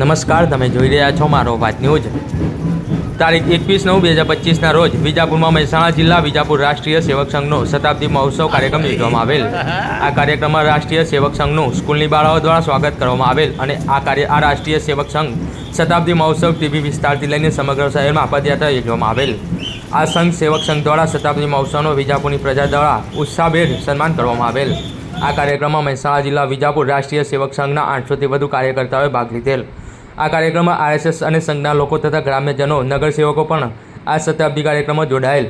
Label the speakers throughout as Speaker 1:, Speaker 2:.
Speaker 1: નમસ્કાર, તમે જોઈ રહ્યા છો મારો વાત ન્યૂઝ. તારીખ એકવીસ નવ બે હજાર પચીસના રોજ વિજાપુરમાં મહેસાણા જિલ્લા વિજાપુર રાષ્ટ્રીય સેવક સંઘનો શતાબ્દી મહોત્સવ કાર્યક્રમ યોજવામાં આવેલ. આ કાર્યક્રમમાં રાષ્ટ્રીય સેવક સંઘનું સ્કૂલની બાળાઓ દ્વારા સ્વાગત કરવામાં આવેલ અને આ કાર્ય, આ રાષ્ટ્રીય સેવક સંઘ શતાબ્દી મહોત્સવ ટીબી વિસ્તારથી લઈને સમગ્ર શહેરમાં પદયાત્રા યોજવામાં આવેલ. આ સંઘ સેવક સંઘ દ્વારા શતાબ્દી મહોત્સવનો વિજાપુરની પ્રજા દ્વારા ઉત્સાહભેર સન્માન કરવામાં આવેલ. આ કાર્યક્રમમાં મહેસાણા જિલ્લા વિજાપુર રાષ્ટ્રીય સેવક સંઘના આઠસોથી વધુ કાર્યકર્તાઓએ ભાગ લીધેલ. આ કાર્યક્રમમાં આરએસએસ અને સંઘના લોકો તથા ગ્રામ્યજનો, નગરસેવકો પણ આ શતાબ્દી કાર્યક્રમમાં જોડાયેલ.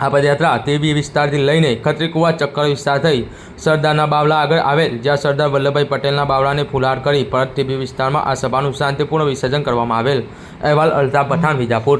Speaker 1: આ પદયાત્રા તેબી વિસ્તારથી લઈને ખત્રીકુવા ચક્કર વિસ્તાર થઈ સરદારના બાવલા આગળ આવેલ, જ્યાં સરદાર વલ્લભભાઈ પટેલના બાવળાને ફુલાર કરી પરત તેબી વિસ્તારમાં આ સભાનું શાંતિપૂર્ણ વિસર્જન કરવામાં આવેલ. અહેવાલ અલ્તાફ પઠાણ, વિજાપુર.